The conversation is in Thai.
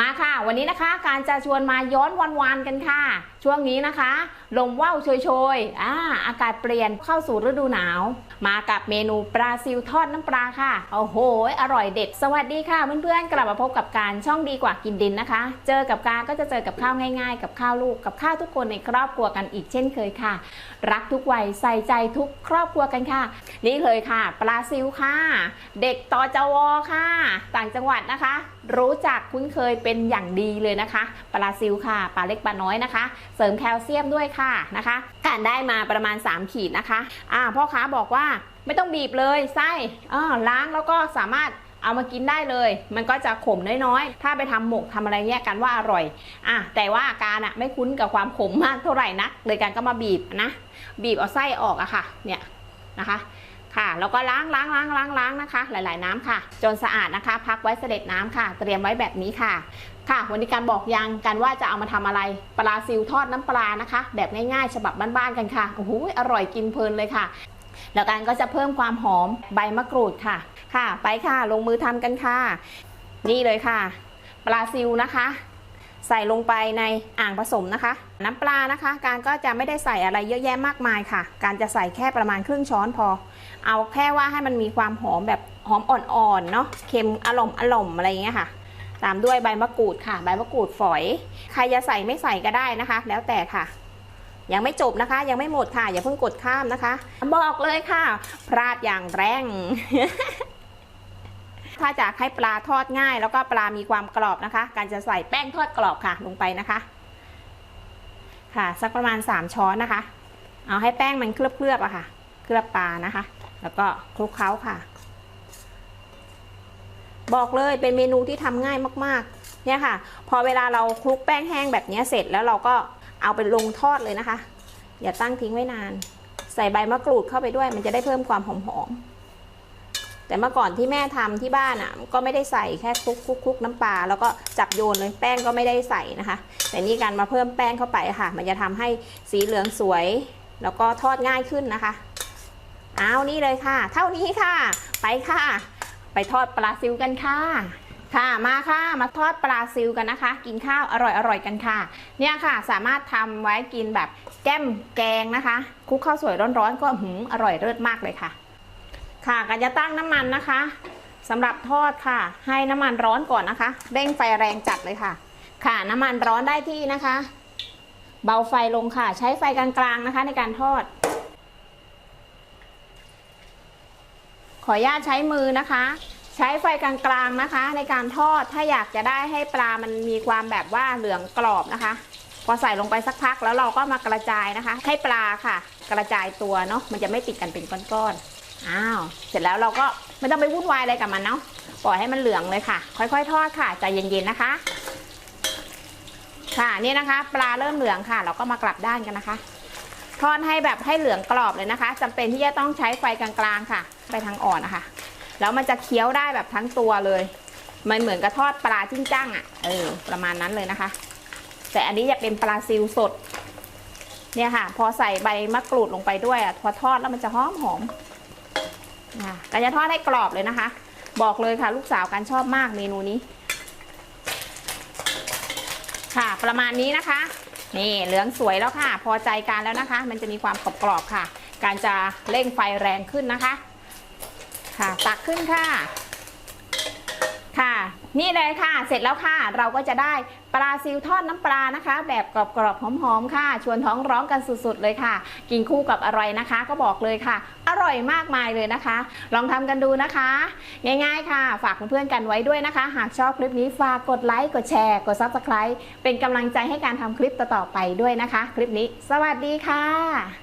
มาค่ะวันนี้นะคะการจะชวนมาย้อนวันวานกันค่ะ ช่วงนี้นะคะลมว่าวโชยๆอ่าอากาศเปลี่ยนเข้าสู่ฤดูหนาว มากับเมนูปลาซิวทอดน้ำปลาค่ะโอ้โหอร่อยเด็ดสวัสดีค่ะเพื่อนๆกลับมาพบกับการช่องดีกว่ากินดินนะคะ เจอกับการก็จะเจอกับข้าวง่ายๆ กับข้าวลูกกับข้าวทุกคนในครอบครัวกันอีกเช่นเคยค่ะ รักทุกวัยใส่ใจทุกครอบครัวกันค่ะ นี่เลยค่ะ ปลาซิวค่ะ เด็กตอจวค่ะ ต่างจังหวัดนะคะรู้จักคุ้นเคยเป็นอย่างดีเลยนะคะปลาซิวค่ะปลาเล็กปลาน้อยนะคะ เสริมแคลเซียมด้วยค่ะนะคะการได้มาประมาณ 3 ขีดนะคะอ่าพ่อค้าบอกว่าไม่ต้องบีบเลยไส้อ่าล้างแล้วก็สามารถเอามากินได้เลย มันก็จะขมน้อยๆ ถ้าไปทำหมกทำอะไรเงี้ยกันว่าอร่อย อะ แต่ว่าการอะไม่คุ้นกับความขมมากเท่าไหร่นัก เลยการก็มาบีบนะ บีบเอาไส้ออกอะค่ะ เนี่ยนะคะ ค่ะ แล้วก็ล้างล้างล้างล้างล้างนะคะ หลาย ๆ น้ำค่ะ จนสะอาดนะคะ พักไว้เสด็จน้ำค่ะ เตรียมไว้แบบนี้ค่ะ ค่ะ วันนี้การบอกยังกันว่าจะเอามาทำอะไร ปลาซิวทอดน้ำปลานะคะ แบบง่าย ๆ ฉบับบ้าน ๆ กันค่ะ โอ้โห อร่อยกินเพลินเลยค่ะ แล้วกันก็จะเพิ่มความหอมใบมะกรูดค่ะ ค่ะ ไปค่ะ ลงมือทำกันค่ะ นี่เลยค่ะ ปลาซิวนะคะ ใส่ลงไปในอ่างผสมนะคะ น้ำปลานะคะ การก็จะไม่ได้ใส่อะไรเยอะแยะมากมายค่ะ การจะใส่แค่ประมาณครึ่งช้อนพอ เอาแค่ว่าให้มันมีความหอมแบบหอมอ่อนๆเนาะเค็มอร่อมอร่อมอะไรอย่างเงี้ยค่ะ ตามด้วยใบมะกรูดค่ะ ใบมะกรูดฝอย ใครจะใส่ไม่ใส่ก็ได้นะคะ แล้วแต่ค่ะยังไม่จบนะคะ ยังไม่หมดค่ะ อย่าเพิ่งกดข้ามนะคะ บอกเลยค่ะ พลาดอย่างแรง ถ้าจะให้ปลาทอดง่าย แล้วก็ปลามีความกรอบนะคะ การจะใส่แป้งทอดกรอบค่ะลงไปนะคะ ค่ะ สักประมาณ 3 ช้อนนะคะ เอาให้แป้งมันเคลือบๆอะค่ะ เคลือบปลานะคะ แล้วก็คลุกเคล้าค่ะ บอกเลยเป็นเมนูที่ทำง่ายมากๆ เนี่ยค่ะ พอเวลาเราคลุกแป้งแห้งแบบนี้เสร็จแล้วเราก็เอาไปลงทอดเลยนะคะ อย่าตั้งทิ้งไว้นาน ใส่ใบมะกรูดเข้าไปด้วย มันจะได้เพิ่มความหอมๆ แต่เมื่อก่อนที่แม่ทำที่บ้านอะก็ไม่ได้ใส่แค่คลุกคลุกคลุกน้ำปลาแล้วก็จับโยนเลยแป้งก็ไม่ได้ใส่นะคะ แต่นี่การมาเพิ่มแป้งเข้าไปค่ะ มันจะทำให้สีเหลืองสวย แล้วก็ทอดง่ายขึ้นนะคะเอานี่เลยค่ะ เท่านี้ค่ะ ไปค่ะ ไปทอดปลาซิวกันค่ะค่ะมาค่ะมาทอดปลาซิวกันนะคะ กินข้าวอร่อยอร่อยกันค่ะ เนี่ยค่ะสามารถทำไว้กินแบบแก้มแกงนะคะคลุกข้าวสวยร้อนๆก็หืมอร่อยเลิศมากเลยค่ะ ค่ะกันจะตั้งน้ำมันนะคะสำหรับทอดค่ะ ให้น้ำมันร้อนก่อนนะคะ เร่งไฟแรงจัดเลยค่ะ ค่ะน้ำมันร้อนได้ที่นะคะ เบาไฟลงค่ะ ใช้ไฟกลางๆนะคะ ในการทอด ขออนุญาตใช้มือนะคะ ใช้ไฟกลางๆนะคะ ในการทอดถ้าอยากจะได้ให้ปลามันมีความแบบว่าเหลืองกรอบนะคะพอใส่ลงไปสักพักแล้วเราก็มากระจายนะคะ ให้ปลาค่ะ กระจายตัวเนาะมันจะไม่ติดกันเป็นก้อนๆ อ้าว เสร็จแล้วเราก็ไม่ต้องไปวุ่นวายอะไรกับมันเนาะ ปล่อยให้มันเหลืองเลยค่ะ ค่อย ๆ ทอดค่ะ ใจเย็นๆนะคะ ค่ะนี่นะคะ ปลาเริ่มเหลืองค่ะ เราก็มากลับด้านกันนะคะ ทอดให้แบบให้เหลืองกรอบเลยนะคะจำเป็นที่จะต้องใช้ไฟกลางๆค่ะ ไปทางอ่อนนะคะ แล้วมันจะเคี้ยวได้แบบทั้งตัวเลย มันเหมือนกับทอดปลาจิ้งจ้างอะ่ะ เออ ประมาณนั้นเลยนะคะ แต่อันนี้จะเป็นปลาซิลสดเนี่ยค่ะ พอใส่ใบมะกรูดลงไปด้วยอะพอทอดแล้วมันจะหอมหอม กระก็จะทอดให้กรอบเลยนะคะ บอกเลยค่ะ ลูกสาวกันชอบมากเมนูนี้ ค่ะ ประมาณนี้นะคะ นี่เหลืองสวยแล้วค่ะ พอใจกันแล้วนะคะ มันจะมีความกรอบๆค่ะ การจะเร่งไฟแรงขึ้นนะคะ ค่ะตักขึ้นค่ะ นี่เลยค่ะ เสร็จแล้วค่ะ เราก็จะได้ปลาซิวทอดน้ำปลานะคะ แบบกรอบๆหอมๆค่ะ ชวนท้องร้องกันสุดๆเลยค่ะ กินคู่กับอะไรนะคะ ก็บอกเลยค่ะ อร่อยมากมายเลยนะคะ ลองทำกันดูนะคะ ง่ายๆค่ะ ฝากเพื่อนๆกันไว้ด้วยนะคะ หากชอบคลิปนี้ฝากกดไลค์กดแชร์กด Subscribe เป็นกำลังใจให้การทำคลิปต่อๆไปด้วยนะคะ คลิปนี้ สวัสดีค่ะ